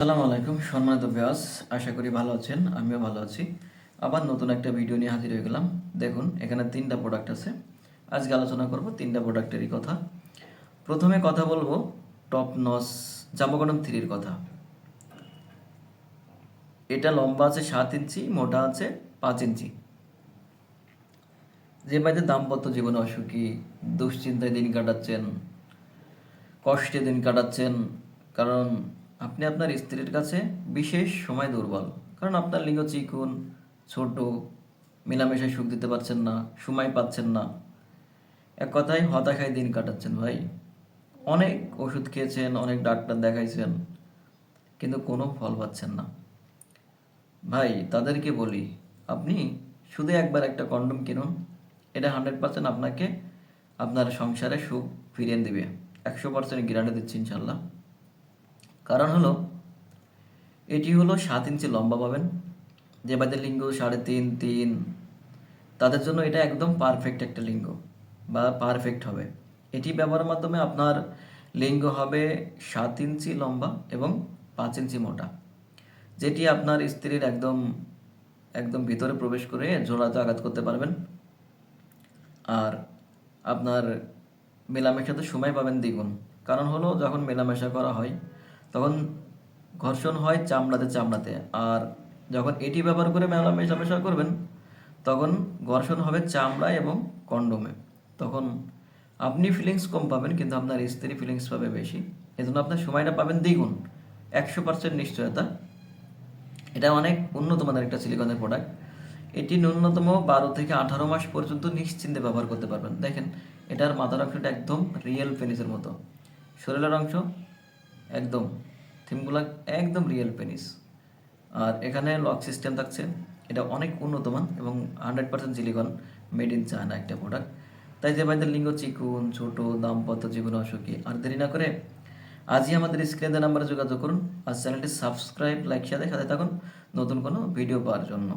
আসসালামু আলাইকুম, সম্মানিত ব্যাস আশা করি ভালো আছেন, আমিও ভালো আছি। আবার নতুন একটা ভিডিও নিয়ে হাজির হয়ে গেলাম। দেখুন, এখানে তিনটা প্রোডাক্ট আছে। আজকে আলোচনা করব তিনটা প্রোডাক্টেরই কথা। প্রথমে কথা বলব টপ নস জামাগনম থ্রির কথা। এটা লম্বা আছে সাত ইঞ্চি, মোটা আছে পাঁচ ইঞ্চি। যে বাড়িতে দাম্পত্য জীবনে অসুখী, দুশ্চিন্তায় দিন কাটাচ্ছেন, কষ্টে দিন কাটাচ্ছেন, কারণ আপনি আপনার স্ত্রীর কাছে বিশেষ সময় দুর্বল। কারণ আপনার লিঙ্গ চিকুন, ছোট, মেলামেশায় সুখ দিতে পারছেন না, সময় পাচ্ছেন না। এক কথায় হতাশায় দিন কাটাচ্ছেন ভাই। অনেক ওষুধ খেয়েছেন, অনেক ডাক্তার দেখাইছেন, কিন্তু কোনো ফল পাচ্ছেন না। ভাই, তাদেরকে বলি, আপনি শুধু একবার একটা কন্ডম কিনুন। এটা হান্ড্রেড পার্সেন্ট আপনাকে আপনার সংসারে সুখ ফিরিয়ে দেবে। একশো পার্সেন্ট গ্যারান্টি দিচ্ছি ইনশাল্লাহ কারণ হলো, এটি হলো সাত ইঞ্চি লম্বা পাবেন। যে বাদের লিঙ্গ সাড়ে তিন তিন। তাদের জন্য এটা একদম পারফেক্ট একটা লিঙ্গ বা পারফেক্ট হবে। এটি ব্যবহারের মাধ্যমে আপনার লিঙ্গ হবে সাত ইঞ্চি লম্বা এবং পাঁচ ইঞ্চি মোটা, যেটি আপনার স্ত্রীর একদম একদম ভিতরে প্রবেশ করে জোড়াতে আঘাত করতে পারবেন। আর আপনার মেলামেশাতে সময় পাবেন দ্বিগুণ। কারণ হলো, যখন মেলামেশা করা হয় তখন ঘর্ষণ হয় চামড়াতে চামড়াতে। আর যখন এটি ব্যবহার করে মেলা মেশামেশা করবেন, তখন ঘর্ষণ হবে চামড়া এবং কন্ডোমে। তখন আপনি ফিলিংস কম পাবেন, কিন্তু আপনার স্ত্রী ফিলিংস পাবে বেশি। এজন্য আপনার সময়টা পাবেন দ্বিগুণ, একশো পার্সেন্ট নিশ্চয়তা। এটা অনেক উন্নত মানের একটা সিলিকনের প্রোডাক্ট এটি ন্যূনতম বারো থেকে আঠারো মাস পর্যন্ত নিশ্চিন্তে ব্যবহার করতে পারবেন। দেখেন, এটার মাথার অংশটা একদম রিয়েল পেনিসের মতো। শরীরের অংশ একদম। থিমগুলো একদম রিয়েল পেনিস আর এখানে লক সিস্টেম থাকছে। এটা অনেক উন্নতমান এবং hundred percent silicon made in China একটা প্রোডাক্ট তাই যে ভাইদের লিঙ্গ চিকুন, ছোট, দাম্পত্য জীবন অসুখী, আর দেরি না করে আজই আমাদের স্ক্রিনে নাম্বারে যোগাযোগ করুন। আর চ্যানেলটি সাবস্ক্রাইব লাইক সাথে সাথে থাকুন। নতুন কোনো ভিডিও পাওয়ার জন্য।